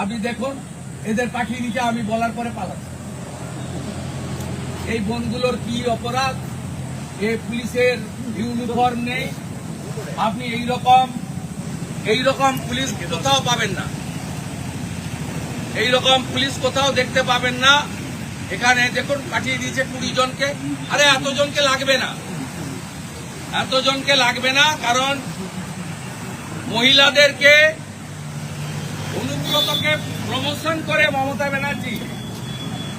আপনি দেখুন, এদের পাঠিয়ে দিতে আমি বলার পরে পালাচ্ছে। এই বনগুলোর কি অপরাধ? এ পুলিশের ইউনিফর্ম নেই। আপনি এই রকম এই রকম পুলিশ কোথাও পাবেন না। এই রকম পুলিশ কোথাও দেখতে পাবেন না। এখানে দেখুন, পাঠিয়ে দিয়েছে কুড়ি জনকে। আরে এতজনকে লাগবে না। এতজনকে লাগবে না, কারণ মহিলাদেরকে অনুব্রতকে প্রমোশন করে মমতা ব্যানার্জি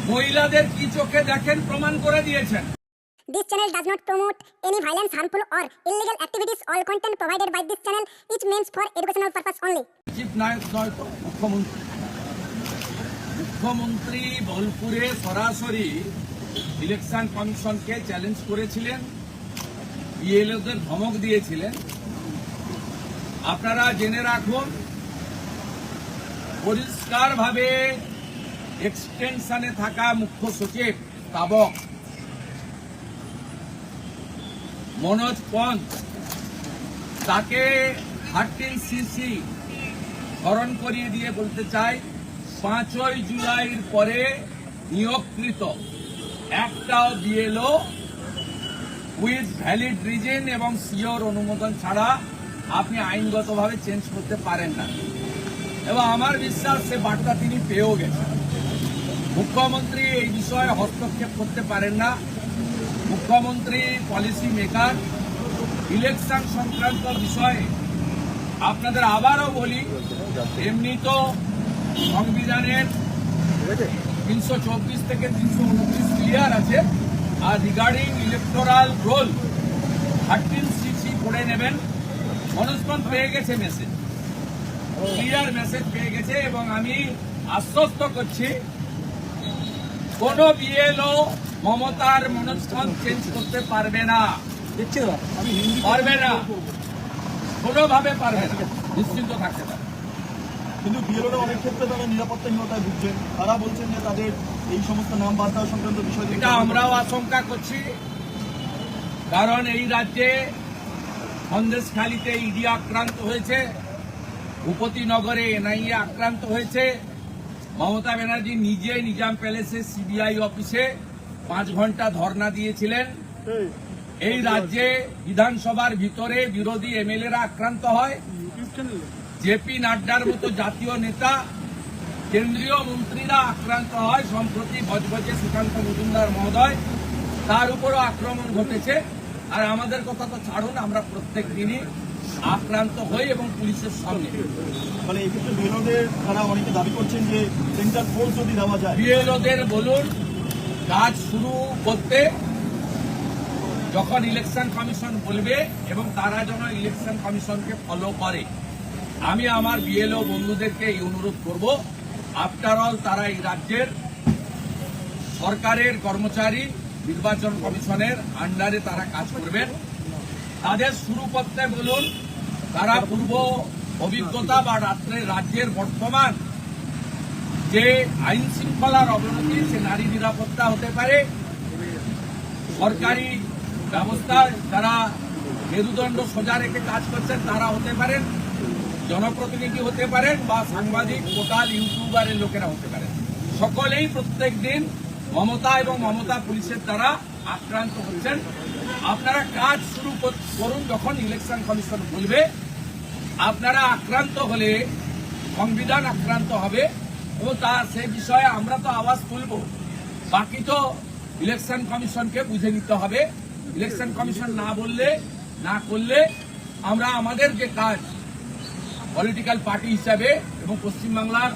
মহিলাদের কি চোখে দেখেন প্রমাণ করে দিয়েছেন This channel does not promote any violence, harmful, or illegal activities. All content provided by this channel is meant for educational purpose only. Chief নায়ক নয় তো মুখ্যমন্ত্রী মুখ্যমন্ত্রী বোলপুরে সরাসরি ইলেকশন কমিশনকে চ্যালেঞ্জ করেছিলেন বিএলওদের ধমক দিয়েছিলেন আপনারা জেনে রাখুন পরিষ্কারভাবে এক্সটেনশনে থাকা মুখ্য সচিব তাবক। মনোজ পন্থ, তাকে থার্টিন সিসি স্মরণ করিয়ে দিয়ে বলতে চাই, পাঁচই জুলাইয়ের পরে নিয়োগকৃত একটাও বিএলও উইথ ভ্যালিড রিজন এবং সিওর অনুমোদন ছাড়া আপনি আইনগতভাবে চেঞ্জ করতে পারেন না। এবং আমার বিশ্বাস সে বার্তা তিনি পেয়েও গেছেন। মুখ্যমন্ত্রী এই বিষয়ে হস্তক্ষেপ করতে পারেন না। মুখ্যমন্ত্রী পলিসি মেকার ইলেকশন সংক্রান্ত বিষয়ে আপনাদের আবারও বলি, এমনি তো সংবিধানের তিনশো চব্বিশ থেকে তিনশো উনত্রিশ ক্লিয়ার আছে। আর regarding electoral roll thirteen CC করে নেবেন। মনস্পন পেয়ে গেছে মেসেজ ক্লিয়ার মেসেজ পেয়ে গেছে এবং আমি আশ্বস্ত করছি কোন বিএলও মমতার মনস্পন চেঞ্জ করতে পারবে না। পারবে না। কোনোভাবে পারবে না। নিশ্চিন্ত থাকতে পারে কিন্তু বিএলওরা অনেক ক্ষেত্রে তারা নিরাপত্তাহীনতায় ভুগছেন তারা বলছেন যে তাদের এই সমস্ত নাম বাদ দেওয়া সংক্রান্ত বিষয় এটা আমরাও আশঙ্কা করছি। কারণ এই রাজ্যে সন্দেশখালীতে ইডি আক্রান্ত হয়েছে। ভূপতিনগরে এনআইএ আক্রান্ত হয়েছে। মমতা ব্যানার্জি নিজে নিজাম প্যালেসে সিবিআই অফিসে পাঁচ ঘণ্টা ধর্ণা দিয়েছিলেন। এই রাজ্যে বিধানসভার ভিতরে বিরোধী এমএলএরা আক্রান্ত হয়। জেপি নাড্ডার মতো জাতীয় নেতা কেন্দ্রীয় মন্ত্রীরা আক্রান্ত হয় সম্প্রতি বজবজে সুকান্ত মজুমদার মহোদয়। তার উপরও আক্রমণ ঘটেছে। আর আমাদের কথা তো ছাড়ুন, আমরা প্রত্যেক দিনই আক্রান্ত হয়ে এবং পুলিশের সামনে। মানে এক্ষেত্রে বিএলওদের তারা অনেকে দাবি করছেন যে সেন্টার ফোর্স যদি দেওয়া যায়। বিএলওদের বলুন কাজ শুরু করতে যখন ইলেকশন কমিশন বলবে এবং তারা যেন ইলেকশন কমিশনকে ফলো করে। আমি আমার বিএলও বন্ধুদেরকে এই অনুরোধ করব আফটার অল তারা এই রাজ্যের সরকারের কর্মচারী নির্বাচন কমিশনের আন্ডারে তারা কাজ করবেন। তাদের শুরু করতে বলুন তারা পূর্ব অভিজ্ঞতা বা রাত্রে রাজ্যের বর্তমান যে আইন শৃঙ্খলার অবনতি, সে নারী নিরাপত্তা হতে পারে। সরকারি ব্যবস্থায় যারা মেরুদণ্ড সোজা রেখে কাজ করছেন, তারা হতে পারেন, জনপ্রতিনিধি হতে পারেন বা সাংবাদিক, পোর্টাল, ইউটিউবারের লোকেরা হতে পারেন। সকলেই প্রত্যেক দিন মমতা এবং মমতা পুলিশের দ্বারা আক্রান্ত হচ্ছেন। আপনারা কাজ শুরু কর- করুন যখন ইলেকশন কমিশন বলবে আপনারা আক্রান্ত হলে, সংবিধান আক্রান্ত হবে এবং তা সে বিষয়ে আমরা তো আওয়াজ তুলব বাকি তো ইলেকশন কমিশনকে বুঝে নিতে হবে ইলেকশন কমিশন না বললে, না করলে আমরা আমাদের যে কাজ পলিটিক্যাল পার্টি হিসাবে এবং পশ্চিমবাংলার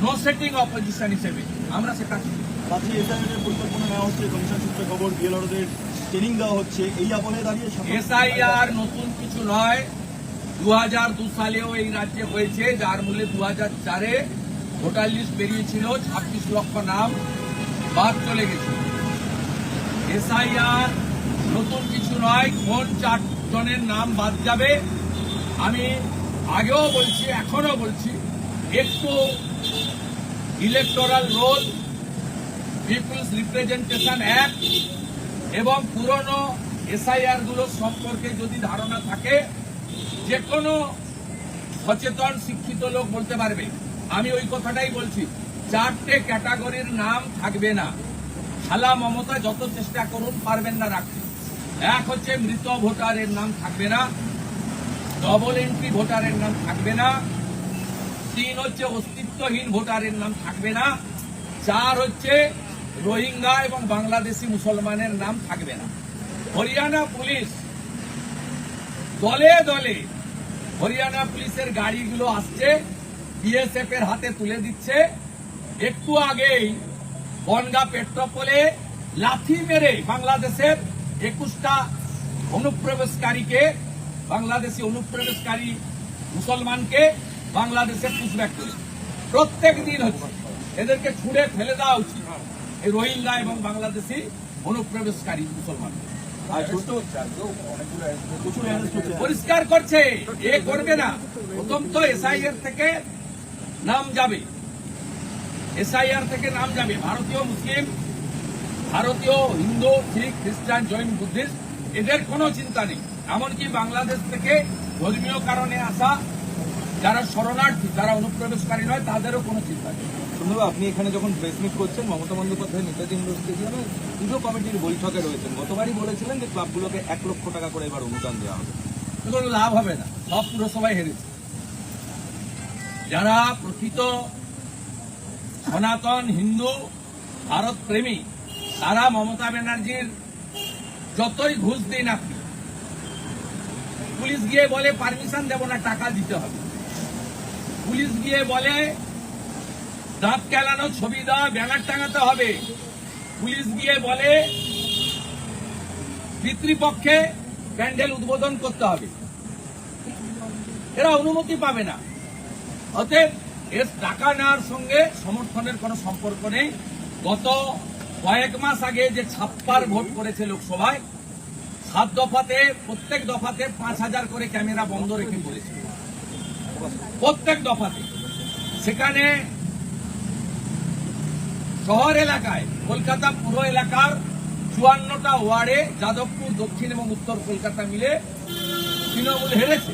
নো সেটিং অপোজিশন হিসেবে, আমরা সে কাজ করব। রাজ্যে পরিকল্পনা নেওয়া হচ্ছে, কমিশন সূত্রে খবর বিএলওদের ট্রেনিং দেওয়া হচ্ছে, এই আবহে দাঁড়িয়ে এসআইআর নতুন কিছু নয়। দু হাজার দু সালেও এই রাজ্যে হয়েছে, যার মূল্যে দু হাজার চারে ভোটার লিস্ট বেরিয়েছিল, ছাব্বিশ লক্ষ নাম বাদ চলে গেছে। এসআইআর নতুন কিছু নয়, কোন চারজনের নাম বাদ যাবে, আমি আগেও বলছি এখনও বলছি, একটু electoral roll people's representation act এবং পুরনো এসআইআরগুলো সম্পর্কে যদি ধারণা থাকে যে কোনো সচেতন শিক্ষিত লোক বলতে পারবে। আমি ওই কথাটাই বলছি, চারটে ক্যাটাগরির নাম থাকবে না। খালা মমতা যত চেষ্টা করুন, পারবেন না রাখতে। এক হচ্ছে মৃত ভোটারের নাম থাকবে না ডবল এন্ট্রি ভোটারের নাম থাকবে না, তিন হচ্ছে অস্তিত্বহীন ভোটারের নাম থাকবে না, চার হচ্ছে রোহিঙ্গা এবং বাংলাদেশি মুসলমানের নাম থাকবে না। হরিয়ানা পুলিশ দলে দলে হরিয়ানা পুলিশের গাড়িগুলো আসছে বিএসএফ এর হাতে তুলে দিচ্ছে। একটু আগেই বনগা পেট্রোপোলে লাথি মেরে বাংলাদেশের একুশটা অনুপ্রবেশকারীকে, বাংলাদেশি অনুপ্রবেশকারী মুসলমানকে বাংলাদেশে পুষব্যাক করে প্রত্যেক দিন হচ্ছে। এদেরকে ছুঁড়ে ফেলে দেওয়া উচিত। এই রোহিঙ্গা এবং বাংলাদেশি অনুপ্রবেশকারী মুসলমান। পরিষ্কার করছে এ করবে না। প্রথম তো এসআইআর থেকে নাম যাবে। এসআইআর থেকে নাম যাবে। ভারতীয় মুসলিম ভারতীয় হিন্দু শিখ খ্রিস্টান জৈন বুদ্ধিস্ট এদের কোনো চিন্তা নেই। এমনকি বাংলাদেশ থেকে ধর্মীয় কারণে আসা যারা শরণার্থী যারা অনুপ্রবেশকারী নয় তাদেরও কোনো চিন্তা নেই। সুন্দর আপনি এখানে যখন প্রেস মিট করছেন মমতা বন্দ্যোপাধ্যায় নেতাজি ইন্ডোর স্টেডিয়ামে পুজো কমিটির বৈঠকে রয়েছেন। গতবারই বলেছিলেন যে ক্লাবগুলোকে এক লক্ষ টাকা করে এবার অনুদান দেওয়া হবে। কোনো লাভ হবে না। সব পুরসভায় হেরেছে। যারা প্রকৃত সনাতন হিন্দু ভারত প্রেমী তারা মমতা ব্যানার্জির যতই ঘুষ দিন আপনি পুলিশ গিয়ে বলে পারমিশন দেব না টাকা দিতে হবে। পুলিশ গিয়ে বলে, দাঁত কেলানো ছবি দেওয়া ব্যানার টাঙাতে হবে। পুলিশ গিয়ে বলে, পিতৃপক্ষে প্যান্ডেল উদ্বোধন করতে হবে। এরা অনুমতি পাবে না। অতএব এর টাকা নেওয়ার সঙ্গে সমর্থনের কোনো সম্পর্ক নেই। গত কয়েক মাস আগে যে ছাপ্পার ভোট করেছে লোকসভায়, সাত দফাতে, প্রত্যেক দফাতে পাঁচ হাজার করে ক্যামেরা বন্ধ রেখে করেছে প্রত্যেক দফাতে। সেখানে শহর এলাকায়, কলকাতা পুরো এলাকার চুয়ান্নটা ওয়ার্ডে যাদবপুর, দক্ষিণ এবং উত্তর কলকাতা মিলে তৃণমূল হেরেছে।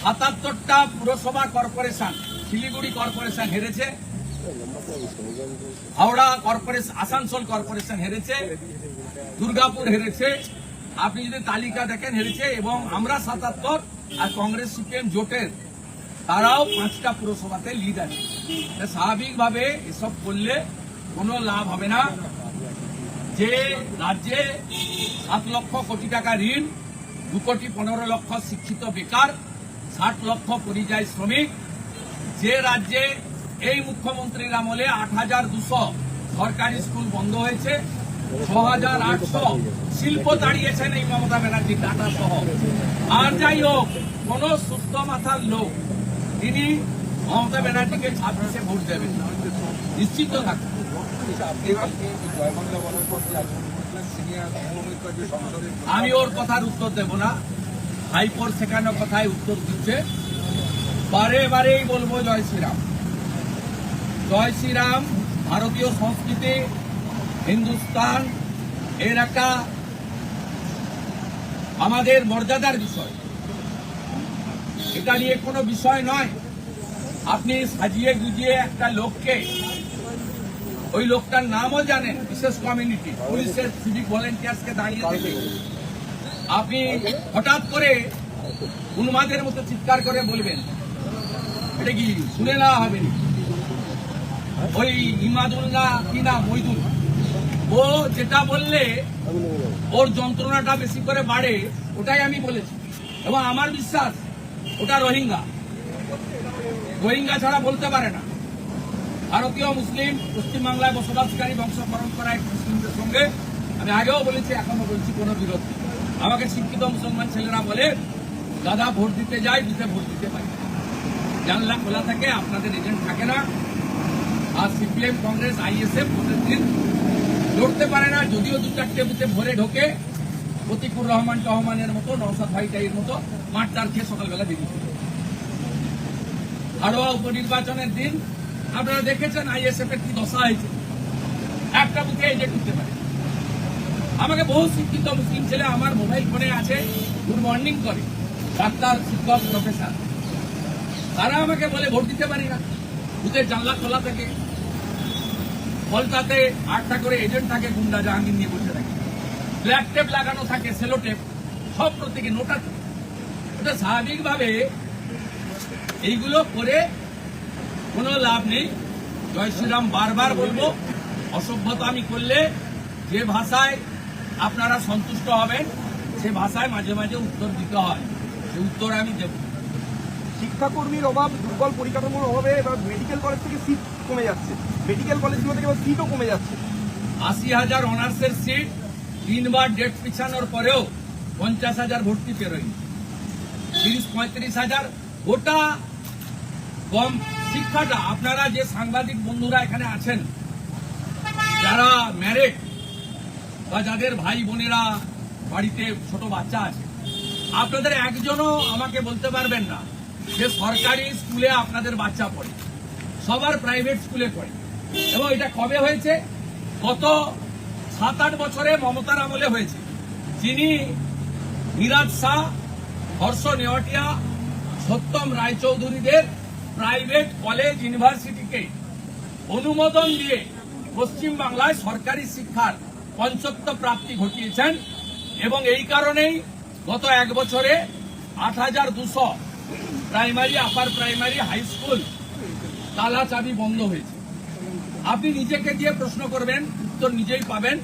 সাতাত্তরটা পুরসভা কর্পোরেশন, শিলিগুড়ি কর্পোরেশন হেরেছে। হাওড়া কর্পোরেশন, আসানসোল কর্পোরেশন হেরেছে। দুর্গাপুর হেরেছে। আপনি যদি তালিকা দেখেন, হেরেছে এবং আমরা সাতাত্তর আর কংগ্রেস, সিপিএম জোটের, তারাও পাঁচটা পুরসভাতে লিড আছে। স্বাভাবিকভাবে এসব করলে কোনো লাভ হবে না। যে রাজ্যে সাত লক্ষ কোটি টাকা ঋণ, দু কোটি পনেরো লক্ষ শিক্ষিত বেকার, ষাট লক্ষ পরিযায়ী শ্রমিক, যে রাজ্যে এই মুখ্যমন্ত্রীর আমলে আট হাজার দুশো সরকারি স্কুল বন্ধ হয়েছে ছ শিল্প দাঁড়িয়েছেন এই মমতা ব্যানার্জি টাটা সহ। আর যাই হোক, কোন সুস্থ মাথার লোক তিনি মমতা ব্যানার্জিকে ছাব্বিশে ভোট দেবেন নিশ্চিত আমি ওর কথার উত্তর দেব না। হাইপোর শেখানো কথায় উত্তর দিচ্ছে। বারে বারেই বলব জয় শ্রীরাম। জয় শ্রীরাম, ভারতীয় সংস্কৃতি হিন্দুস্তান এর একটা আমাদের মর্যাদার বিষয়। এটা নিয়ে কোনো বিষয় নয়। আপনি সাজিয়ে গুজিয়ে একটা লোককে, ওই লোকটার নামও জানেন, বিশেষ কমিউনিটি পুলিশের সিভিক ভলেন্টিয়ার্সকে দাঁড়িয়ে থেকে। আপনি হঠাৎ করে উন্মাদের মতো চিৎকার করে বলবেন, এটা কি শুনে নেওয়া হবে ওই ইমাদুল্লাহ কি না, মইদুল? ও যেটা বললে, ওর যন্ত্রণাটা বেশি করে বাড়ে, ওটাই আমি বলেছি। এবং আমার বিশ্বাস, ওটা রোহিঙ্গা। রোহিঙ্গা ছাড়া বলতে পারে না। ভারতীয় মুসলিম, পশ্চিমবাংলায় বসবাসকারী করা এক মুসলিমদের সঙ্গে আমি আগেও বলেছি এখনও বলছি, কোনো বিরোধ আমাকে শিক্ষিত মুসলমান ছেলেরা বলে, দাদা ভোট দিতে যায়, দিতে ভোট দিতে পারি। জানলা খোলা থাকে, আপনাদের এজেন্ট থাকে না। আর সিপিএম, কংগ্রেস, আইএসএফ ভোটের লড়তে পারে না, যদিও দু চারটে বুথে ভরে ঢোকে। প্রতিকুর রহমান টহমানের মতো নওসাদ ভাইটাইয়ের মতো মাঠদার খেয়ে সকালবেলা বেরিয়ে। হাড়োয়া উপনির্বাচনের দিন, আপনারা দেখেছেন আইএসএফ এর কি দশা হয়েছে। একটা বুথে এজেন্ট উঠতে পারে। আমাকে বহু শিক্ষিত মুসলিম ছেলে আমার মোবাইল ফোনে আছে, গুড মর্নিং করে। ডাক্তার, শিক্ষক, প্রফেসর। তারা আমাকে বলে, ভোট দিতে পারি না। বুথের জানলা খোলা থাকে। হলটাতে আটটা করে এজেন্ট থাকে, গুন্ডা জাহাঙ্গীর নিয়ে বসে থাকে। ব্ল্যাক টেপ লাগানো থাকে সেলো টেপ সব প্রত্যেকে নোটা ওটা স্বাভাবিকভাবে এইগুলো করে কোনো লাভ নেই। জয় শ্রীরাম বারবার বলব, অসভ্যতা আমি করলে যে ভাষায় আপনারা সন্তুষ্ট হবেন, সে ভাষায় মাঝে মাঝে উত্তর দিতে হয়। সে উত্তর আমি দেব। শিক্ষাকর্মীর অভাব, দুর্বল পরিকাঠামোর অভাবে এবার মেডিকেল কলেজ থেকে সিট কমে যাচ্ছে। মেডিকেল কলেজগুলো থেকে সিটও কমে যাচ্ছে। আশি হাজার অনার্সের সিট তিনবার ডেট পিছানোর পরেও পঞ্চাশ হাজার ভর্তি পেরোয়নি। তিরিশ পঁয়ত্রিশ হাজার গোটা কম শিক্ষাটা। আপনারা যে সাংবাদিক বন্ধুরা এখানে আছেন, যারা ম্যারেড বা যাদের ভাই বোনেরা বাড়িতে ছোট বাচ্চা আছে, আপনাদের একজনও আমাকে বলতে পারবেন না যে সরকারি স্কুলে আপনাদের বাচ্চা পড়ে। সবার প্রাইভেট স্কুলে পড়ে। এবং এটা কবে হয়েছে? গত সাত আট বছরে মমতার আমলে হয়েছে। যিনি মিরাজ শাহ, হর্ষ নেওয়াটিয়া, সত্যম রায়চৌধুরীদের প্রাইভেট কলেজ ইউনিভার্সিটিকে অনুমোদন দিয়ে পশ্চিম বাংলায় সরকারি শিক্ষার পঞ্চত্ব প্রাপ্তি ঘটিয়েছেন এবং এই কারণেই গত এক বছরে আট হাজার দুশো primary upper primary high school তালা চাবি বন্ধ হয়েছে। আপনি নিজেকে দিয়ে প্রশ্ন করবেন, উত্তর নিজেই পাবেন।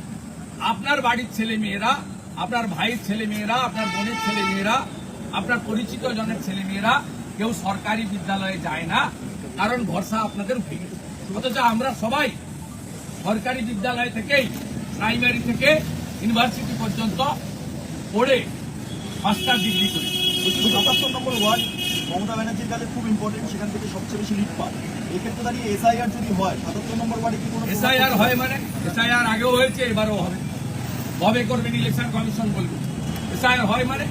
আপনার বাড়ির ছেলে মেয়েরা আপনার ভাইয়ের ছেলে মেয়েরা আপনার বোনের ছেলে মেয়েরা আপনার পরিচিত জনের ছেলে মেয়েরা কেউ সরকারি বিদ্যালয়ে যায় না, কারণ ভরসা আপনাদের উঠে অথচ আমরা সবাই সরকারি বিদ্যালয় থেকেই, প্রাইমারি থেকে ইউনিভার্সিটি পর্যন্ত পড়ে মাস্টার ডিগ্রি করি। সাতাত্তর নম্বর ওয়ার্ড মমতা ব্যানার্জির কাছে খুব ইম্পর্টেন্ট সেখান থেকে সবচেয়ে বেশি লিড পায় এক্ষেত্রে দাঁড়িয়ে এসআইআর যদি হয় সাতাত্তর নম্বর ওয়ার্ডে কি কোনো এসআইআর হয় মানে? এসআইআর আগেও হয়েছে এবারও হবে। কবে করবেন ইলেকশন কমিশন বলবে। এসআইআর হয় মানে?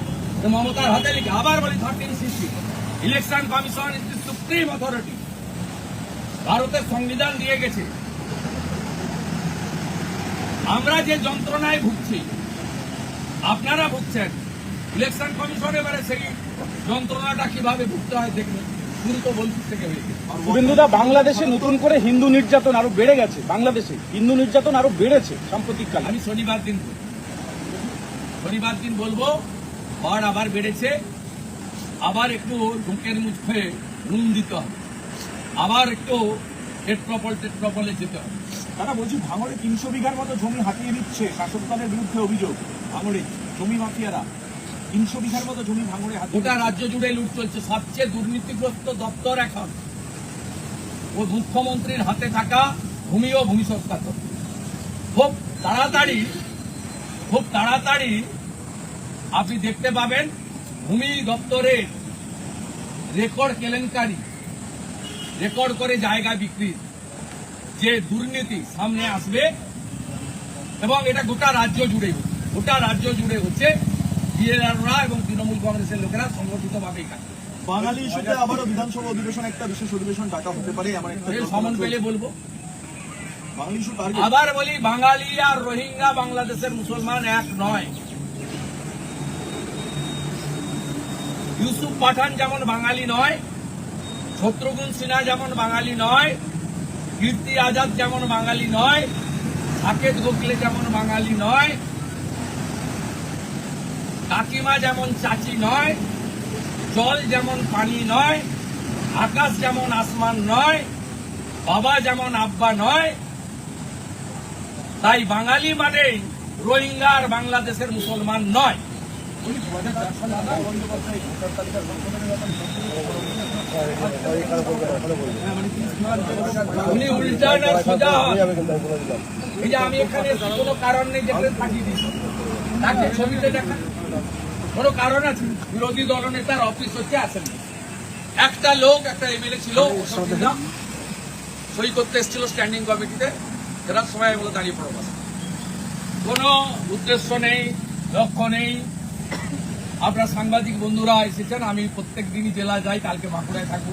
মমতার হাতে লিখে আবার বলি thirteen sixty election commission is the supreme authority ভারতের সংবিধান দিয়ে গেছে। আমরা যে যন্ত্রণায় ভুগছি আপনারা ভুগছেন। ইলেকশন কমিশন এবারে সেই যন্ত্রণাটা কীভাবে ভুগতে হয় শুভেন্দুদা বাংলাদেশে নতুন করে হিন্দু নির্যাতন আরও বেড়ে গেছে বাংলাদেশে। হিন্দু নির্যাতন আরও বেড়েছে সাম্প্রতিক কালে আমি শনিবার দিন শনিবার দিন বলব বার আবার বেড়েছে। আবার একটু ঢুকের মুখ নুন দিতে হবে। আবার একটু টেট্রপল টেট্রপলে যেতে হবে। তারা বলছি ভাঙড়ে তিনশো বিঘার মতো জমি হাতিয়ে নিচ্ছে শাসক দলের বিরুদ্ধে অভিযোগ। ভাঙড়ে জমি মাফিয়ারা তিনশো বিঘার মতো জমি ভাঙড়ে গোটা রাজ্য জুড়ে লুট চলছে। সবচেয়ে দুর্নীতিগ্রস্ত দপ্তর এখন। ও মুখ্যমন্ত্রীর হাতে থাকা ভূমি ও ভূমি সংস্কার। খুব তাড়াতাড়ি খুব তাড়াতাড়ি আপনি দেখতে পাবেন ভূমি দপ্তরের রেকর্ড কেলেঙ্কারি, রেকর্ড করে জায়গা বিক্রির যে দুর্নীতি সামনে আসবে এবং এটা গোটা রাজ্য জুড়ে গোটা রাজ্য জুড়ে হচ্ছে বিএলআররা এবং তৃণমূল কংগ্রেসের লোকেরা সংগঠিতভাবেই কাজ বাঙালি ইস্যুতে আবারও বিধানসভা অধিবেশন একটা বিশেষ অধিবেশন ডাকা হতে পারে এমন একটা সমন পেলে বলব। বাঙালি আবার বলি বাঙালি আর রোহিঙ্গা বাংলাদেশের মুসলমান এক নয়। ইউসুফ পাঠান যেমন বাঙালি নয় শত্রুঘ্ন সিনহা যেমন বাঙালি নয় কীর্তি আজাদ যেমন বাঙালি নয় সাকেত গোখলে যেমন বাঙালি নয় কাকিমা যেমন চাচি নয়, জল যেমন পানি নয়, আকাশ যেমন আসমান নয়, বাবা যেমন আব্বা নয়, তাই বাঙালি মানে রোহিঙ্গা আর বাংলাদেশের মুসলমান নয়। উনি সোজা আমি এখানে কোনো কারণ নেই, যেখানে থাকি তাকে ছবিতে দেখা। কোনো কারণ আছে? বিরোধী দলনেতার অফিস হচ্ছে আসেন। একটা লোক একটা এমএলএ ছিল সই করতে এসেছিল স্ট্যান্ডিং কমিটিতে এরা সবাই এগুলো দাঁড়িয়ে পড়ো বাস। কোনো উদ্দেশ্য নেই লক্ষ্য নেই। আপনার সাংবাদিক বন্ধুরা এসেছেন আমি প্রত্যেক দিনই জেলা যাই কালকে বাঁকুড়ায় থাকব।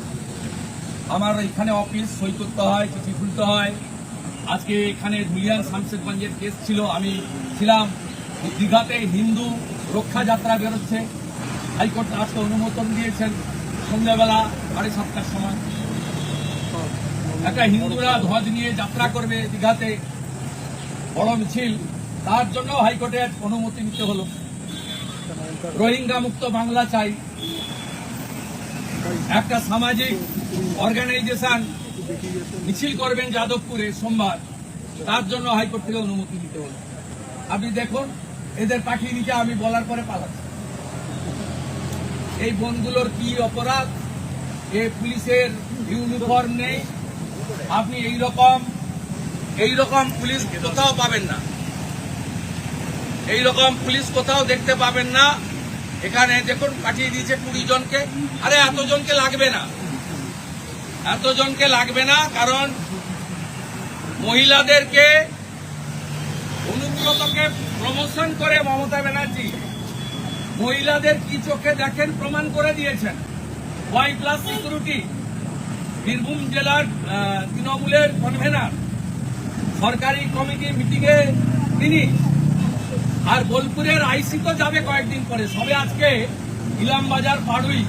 আমার এখানে অফিস সই করতে হয় চিঠি খুলতে হয়। আজকে এখানে ধুলিয়ান শামশেদগঞ্জের কেস ছিল আমি ছিলাম। দীঘাতে হিন্দু রক্ষা যাত্রা বেরোচ্ছে। হাইকোর্ট আজকে অনুমোদন দিয়েছেন। সন্ধ্যাবেলা সাড়ে সাতটার সময়। একটা হিন্দুরা ধ্বজ নিয়ে যাত্রা করবে দীঘাতে। বড় মিছিল তার জন্য হাইকোর্টের অনুমতি নিতে হলো। রোহিঙ্গা মুক্ত বাংলা চাই। একটা সামাজিক অর্গানাইজেশন মিছিল করবেন যাদবপুরে সোমবার। তার জন্য হাইকোর্ট থেকে অনুমতি নিতে হলো। আপনি দেখুন এদের পাঠিয়ে দিতে আমি বলার পরে পালাচ্ছি। এই বনগুলোর কি অপরাধ? এ পুলিশের ইউনিফর্ম নেই। আপনি এই রকম এই রকম পুলিশ কোথাও পাবেন না। এই রকম পুলিশ কোথাও দেখতে পাবেন না। এখানে দেখুন, পাঠিয়ে দিয়েছে কুড়ি জনকে। আরে এত জনকে লাগবে না। এত জনকে লাগবে না, কারণ মহিলাদেরকে অনুব্রতকে প্রমোশন করে মমতা ব্যানার্জি। মহিলাদের কি চোখে দেখেন প্রমাণ করে দিয়েছেন। ওয়াই প্লাস সিকিউরিটি বীরভূম জেলার তৃণমূলের কনভেনার সরকারি কমিটি মিটিংয়ে তিনি। আর বোলপুরের আইসি তো যাবে কয়েকদিন পরে। সবে আজকে ইলামবাজার পাড়ুই,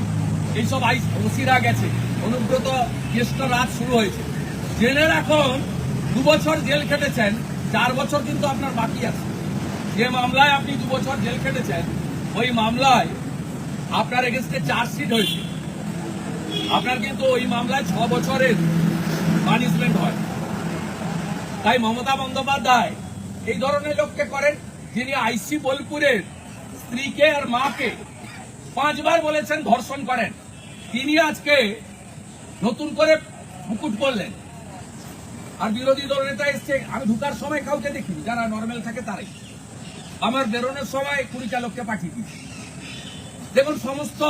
এইসব আইস ওসিরা গেছে। অনুব্রত জ্যেষ্ঠ রাত শুরু হয়েছে। জেলের এখন দু বছর জেল খেটেছেন, চার বছর কিন্তু আপনার বাকি আছে। যে মামলায় আপনি দু বছর জেল খেটেছেন, ওই মামলায় আপনার এগেনস্টে চার্জশিট হয়েছে। আপনার কিন্তু ওই মামলায় ছ বছরের পানিশমেন্ট হয়। তাই মমতা বন্দ্যোপাধ্যায় এই ধরনের লোককে করেন যিনি আইসি বোলপুরের স্ত্রীকে আর মাকে পাঁচবার বলেছেন ধর্ষণ করেন। তিনি আজকে নতুন করে মুকুট পরলেন। আর বিরোধী দল নেতা এসছে, আমি ঢুকার সময় কাউকে দেখিনি, যারা নর্মাল থাকে তারাই। আমার বেরোনোর সময় কুড়িটা লোককে পাঠিয়ে দিয়েছে। দেখুন, সমস্ত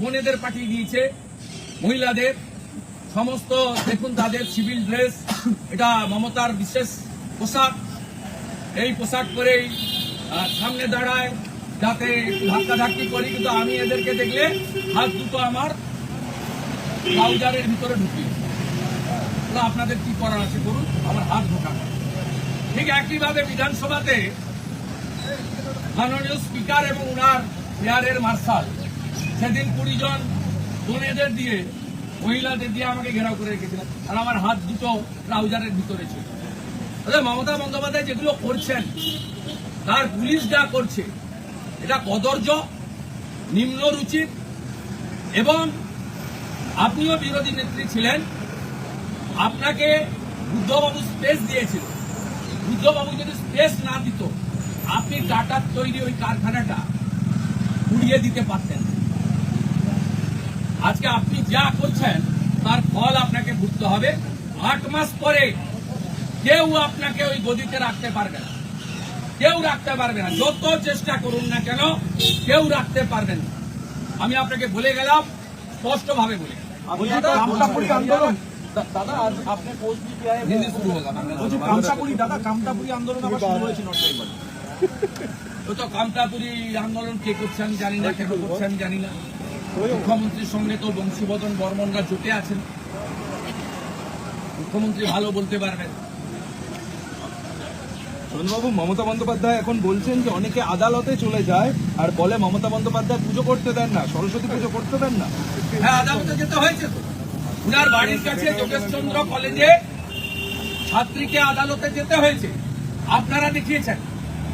বোনেদের পাঠিয়ে দিয়েছে, মহিলাদের, সমস্ত, দেখুন তাদের সিভিল ড্রেস এটা মমতার বিশেষ পোশাক। এই পোশাক পরেই সামনে দাঁড়ায়, যাতে ধাক্কা ধাক্কি করি, কিন্তু আমি এদেরকে দেখলে হাত দুটো আমার ট্রাউজারের ভিতরে ঢুকি আপনাদের কি করার আছে করুন আমার হাত ঢোকানো। ঠিক একইভাবে বিধানসভাতে মাননীয় স্পিকার এবং উনার এয়ারের মার্শাল। সেদিন কুড়ি জন বোনেদের দিয়ে, মহিলাদের দিয়ে আমাকে ঘেরাও করে রেখেছিলেন। আর আমার হাত দুটো ট্রাউজারের ভিতরে ছিল। তাহলে মমতা বন্দ্যোপাধ্যায় যেগুলো করছেন, তার পুলিশ যা করছে, এটা কদর্য, নিম্ন রুচির, এবং আপনিও বিরোধী নেত্রী ছিলেন। আপনাকে বুদ্ধবাবু স্পেস দিয়েছিল। বুদ্ধবাবু যদি স্পেস না দিত আপনি টাটার তৈরি ওই কারখানাটা উড়িয়ে দিতে পারতেন। আজকে আপনি যা করছেন তার ফল আপনাকে ভুগতে হবে। আট মাস পরে কেউ আপনাকে ওই গদিতে রাখতে পারবে না। কেউ রাখতে পারবে না। যত চেষ্টা করুন না কেন কেউ রাখতে পারবেন না। আমি আপনাকে বলে গেলাম বলে। বলছি কামতাপুরি আন্দোলন? দাদা আজ আপনার পোস্ট শুরু দাদা কামতাপুরি আন্দোলন আবার শুরু হয়েছে নর্থ বেঙ্গল। ও তো কামতাপুরি আন্দোলন কে করছে আমি জানি না কেন করছে আমি জানি না। মুখ্যমন্ত্রীর সঙ্গে তো বংশীবদন বর্মনরা জোটে আছেন। মুখ্যমন্ত্রী ভালো বলতে পারবেন। চন্দ্রবাবু মমতা বন্দ্যোপাধ্যায় এখন বলছেন যে অনেকে আদালতে চলে যায় আর বলে মমতা বন্দ্যোপাধ্যায় পুজো করতে দেন না সরস্বতী পুজো করতে দেন না। হ্যাঁ আদালতে যেতে হয়েছে তো। উনার বাড়ির কাছে যোগেশচন্দ্র কলেজে ছাত্রীকে আদালতে যেতে হয়েছে। আপনারা দেখিয়েছেন।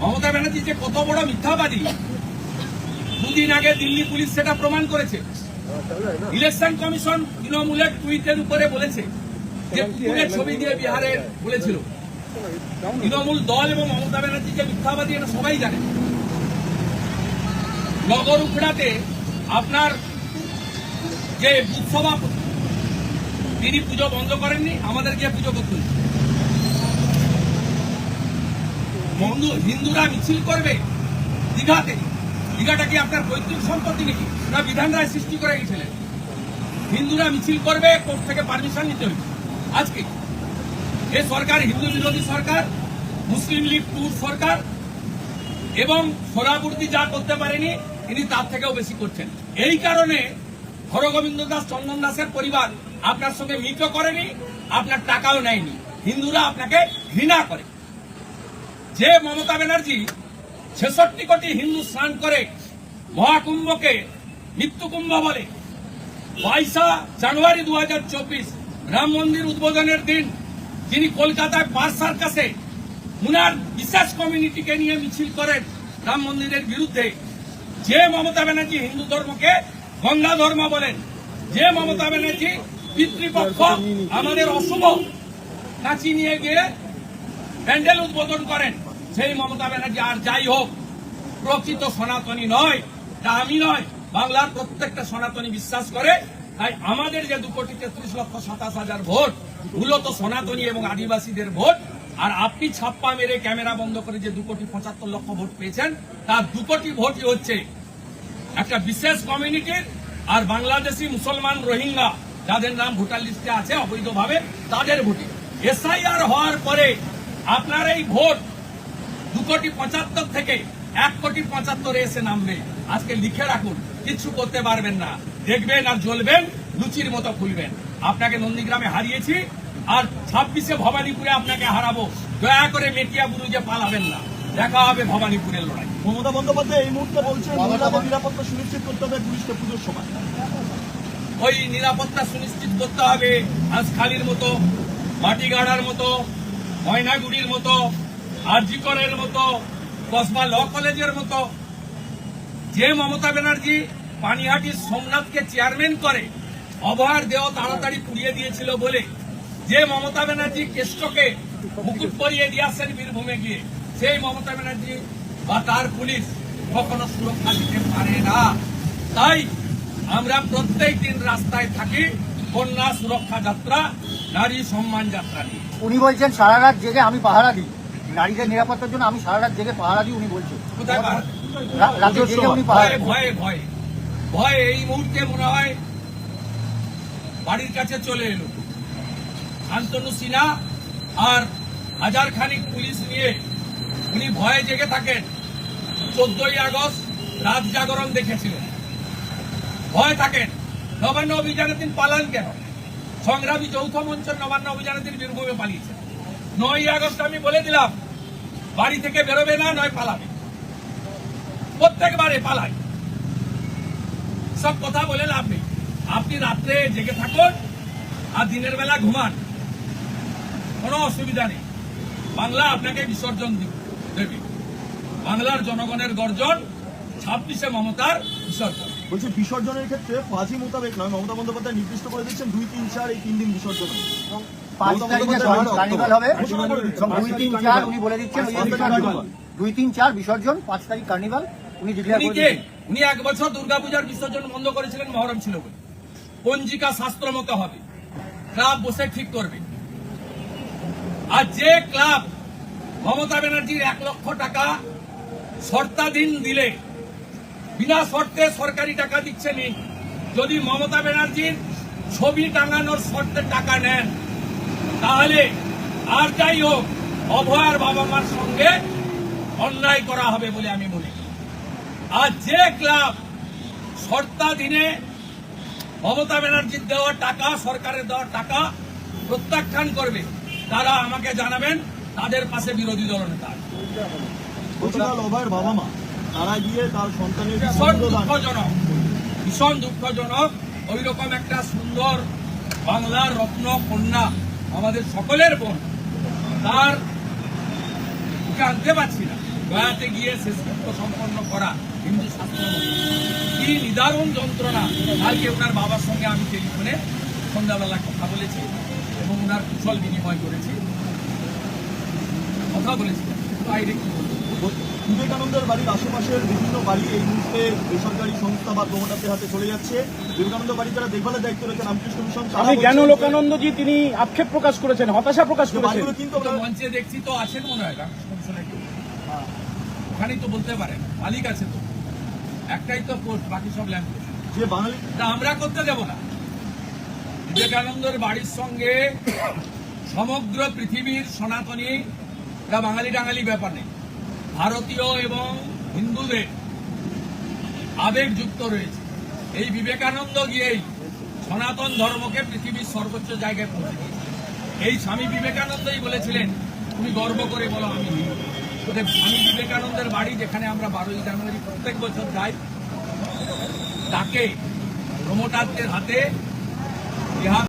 মমতা ব্যানার্জি যে কত বড় মিথ্যাবাদী। দুদিন আগে দিল্লি পুলিশ সেটা প্রমাণ করেছে। ইলেকশন কমিশন তৃণমূলের টুইটের উপরে বলেছে যে কুকুরের ছবি দিয়ে বিহারে বলেছিল। তৃণমূল দল এবং মমতা ব্যানার্জি যে মিথ্যাবাদী, এটা সবাই জানে। নগর উখড়াতে আপনার যে বুথ তিনি পুজো বন্ধ করেননি, আমাদের গিয়ে পুজো করতে হয়েছে। হিন্দু হিন্দুরা মিছিল করবে দীঘাতে। দীঘাটা কি আপনার পৈতৃক সম্পত্তি নাকি? না বিধান রায় সৃষ্টি করে গেছিলেন হিন্দুরা মিছিল করবে, কোর্ট থেকে পারমিশন নিতে হয়েছে আজকে এ সরকার, হিন্দু বিরোধী সরকার, মুসলিম লীগ টুর সরকার এবং সোনাপুর্তি যা করতে পারেনি, তিনি তার থেকেও বেশি করছেন। এই কারণে হরগোবিন্দ দাস, চন্দন দাসের পরিবার আপনার সঙ্গে মিট করেনি, আপনার টাকাও নেয়নি। হিন্দুরা আপনাকে ঘৃণা করে। যে মমতা ব্যানার্জি ছেষট্টি কোটি হিন্দু স্নান করে মহাকুম্ভকে মৃত্যুকুম্ভ বলে, বাইশা জানুয়ারি দু হাজার চব্বিশ, রাম মন্দির উদ্বোধনের দিন যিনি কলকাতায় পার সার্কাসে উনার বিশেষ কমিউনিটিকে নিয়ে মিছিল করেন রাম মন্দিরের বিরুদ্ধে, যে মমতা ব্যানার্জি হিন্দু ধর্মকে গঙ্গা ধর্ম বলেন, যে মমতা ব্যানার্জি পিতৃপক্ষ আমাদের অশুভ, কাঁচি নিয়ে গিয়ে প্যান্ডেল উদ্বোধন করেন। সেই মমতা ব্যানার্জি আর যাই হোক, প্রকৃত সনাতনী নয় তা আমি নয়, বাংলার প্রত্যেকটা সনাতনী বিশ্বাস করে, তাই আমাদের যে দু কোটি তেত্রিশ লক্ষ সাতাশ হাজার ভোট, মূলত সনাতনী এবং আদিবাসীদের ভোট, আর আপনি ছাপ্পা মেরে ক্যামেরা বন্ধ করে যে দু কোটি পঁচাত্তর লক্ষ ভোট পেয়েছেন, তার দু কোটি ভোটই হচ্ছে একটা বিশেষ কমিউনিটির আর বাংলাদেশি মুসলমান রোহিঙ্গা, যাদের নাম ভোটার লিস্টে আছে অবৈধভাবে, তাদের ভোটে। এসআইআর হওয়ার পরে আপনার এই ভোট দু কোটি পঁচাত্তর থেকে এক কোটি পঁচাত্তরে এসে নামবে। আজকে লিখে রাখুন কিচ্ছু করতে পারবেন না। দেখবেন আর জ্বলবেন লুচির মতো খুলবেন আপনাকে নন্দীগ্রামে হারিয়েছি আর ছাব্বিশে ভবানীপুরে আপনাকে হারাবো। দয়া করে মেটিয়া বুরুজে পালাবেন না। দেখা হবে ভবানীপুরের লড়াই মমতা বন্দ্যোপাধ্যায় এই মুহূর্তে বলছে মহিলাদের নিরাপত্তা সুনিশ্চিত করতে হবে পুলিশকে পুজোর সময়। ওই নিরাপত্তা সুনিশ্চিত করতে হবে আজ খালির মতো মাটিগাড়ার মতো ময়নাগুড়ির মতো আরজিকরের মতো কসবা ল কলেজের মতো, যে মমতা ব্যানার্জি পানিহাটির সোমনাথকে চেয়ারম্যান করে অভয়ার দেহ তাড়াতাড়ি পুড়িয়ে দিয়েছিল বলে যে মমতা ব্যানার্জি কেষ্টকে মুকুট পরিয়ে দিয়ে আসেন বীরভূমে গিয়ে, সেই মমতা ব্যানার্জি বা তার পুলিশ কখনো সুরক্ষা দিতে পারে না। তাই আমরা প্রত্যেক দিন রাস্তায় থাকি, কন্যা সুরক্ষা যাত্রা, নারী সম্মান যাত্রা নিয়ে। উনি বলছেন, সারা রাত জেগে আমি পাহারা দিই। নারীদের নিরাপত্তার জন্য আমি সারা রাত জেগে পাহারা দিই উনি বলছেন কোথায় পাহারা? রা- রাতে জেগে উনি পাহারা ভয়ে ভয়ে ভয়ে। এই মুহূর্তে মনে হয় বাড়ির কাছে চলে এলো। শান্তনু সিনহা আর হাজার খানিক পুলিশ নিয়ে উনি ভয়ে জেগে থাকেন। চোদ্দই আগস্ট রাত জাগরণ দেখেছিলেন। ভয় থাকেন। নবান্ন অভিযানের দিন পালান কেন? সংগ্রামী যৌথ মঞ্চের নবান্ন অভিযানের দিন বীরভূমে পালিয়েছে নয় আগস্ট আমি বলে দিলাম বাড়ি থেকে বেরোবে না নয় পালাবে। প্রত্যেকবারে পালায় সব কথা বলে লাভ নেই। আপনি রাত্রে জেগে থাকুন আর দিনের বেলা ঘুমান। কোনো অসুবিধা নেই। বাংলা আপনাকে বিসর্জন দেবে। বাংলার জনগণের গর্জন ছাব্বিশে মমতার বিসর্জন। বলছে বিসর্জনের ক্ষেত্রে ফাঁসি মোতাবেক নয়। মমতা বন্দ্যোপাধ্যায় নির্দিষ্ট করে দিচ্ছেন দুই তিন চার এই তিন দিন বিসর্জন। পাঁচ তারিখে কার্নিভাল হবে। দিচ্ছেন। দুই তিন চার উনি বলে দিচ্ছেন বিসর্জন। দুই তিন চার বিসর্জন পাঁচ তারিখ কার্নিভাল। উনি উনি দিচ্ছেন এক বছর দুর্গাপূজার বিসর্জন বন্ধ করেছিলেন মহরম ছিল বলে। পঞ্জিকা শাস্ত্র মতো হবে। ক্লাব বসে ঠিক করবে। আর যে ক্লাব মমতা ব্যানার্জির এক লক্ষ টাকা শর্তাধীন দিলে বিনা শর্তে সরকারি টাকা দিচ্ছে নি যদি মমতা ব্যানার্জির ছবি টাঙানোর শর্তে টাকা নেন তাহলে আর যাই হোক অভয়ার বাবা মার সঙ্গে অন্যায় করা হবে বলে আমি মনে করি আর যে ক্লাব শর্তাধীনে মমতা ব্যানার্জির দেওয়া টাকা সরকারের দেওয়া টাকা প্রত্যাখ্যান করবে তারা আমাকে জানাবেন তাদের পাশে বিরোধী আছে। গতকাল বাবা মা তারা গিয়ে তার সন্তানের ভীষণ দুঃখজনক ভীষণ দুঃখজনক ওই রকম একটা সুন্দর বাংলার রত্ন কন্যা আমাদের সকলের বোন, তার আনতে পারছি না গয়াতে গিয়ে শেষকৃত্য সম্পন্ন করা হিন্দু শাস্ত্র। কি নিদারুণ যন্ত্রণা কালকে ওনার বাবার সঙ্গে আমি টেলিফোনে সন্ধ্যাবেলা কথা বলেছি এবং ওনার কুশল বিনিময় করেছি কথা বলেছি বাইরে কি বলব? বিবেকানন্দের বাড়ির আশেপাশের বিভিন্ন বাড়ি এই মুহূর্তে বেসরকারি সংস্থা বা প্রমোটারদের হাতে চলে যাচ্ছে। বিবেকানন্দ বাড়ি যারা দেখভালের দায়িত্ব রয়েছে রামকৃষ্ণ মিশন আমি জ্ঞান লোকানন্দজি তিনি আক্ষেপ প্রকাশ করেছেন হতাশা প্রকাশ করেছেন। কিন্তু আমরা- মঞ্চে দেখছি তো আছেন মনে হয় মিশনের ওখানেই তো বলতে পারেন মালিক আছে তো। একটাই তো পোস্ট বাকি সব ল্যাম্প যে বাঙালি তা আমরা করতে যাব না। বিবেকানন্দের বাড়ির সঙ্গে সমগ্র পৃথিবীর সনাতনী বাঙালি টাঙালি ব্যাপার নেই। ভারতীয় এবং হিন্দুদের আবেগ যুক্ত রয়েছে। এই বিবেকানন্দ গিয়েই সনাতন ধর্মকে পৃথিবীর সর্বোচ্চ জায়গায় পৌঁছে এই স্বামী বিবেকানন্দই বলেছিলেন, তুমি গর্ব করে বলো আমি স্বামী বিবেকানন্দের বাড়ি যেখানে আমরা বারোই জানুয়ারি প্রত্যেক বছর যাই, তাকে প্রমোটারদের হাতে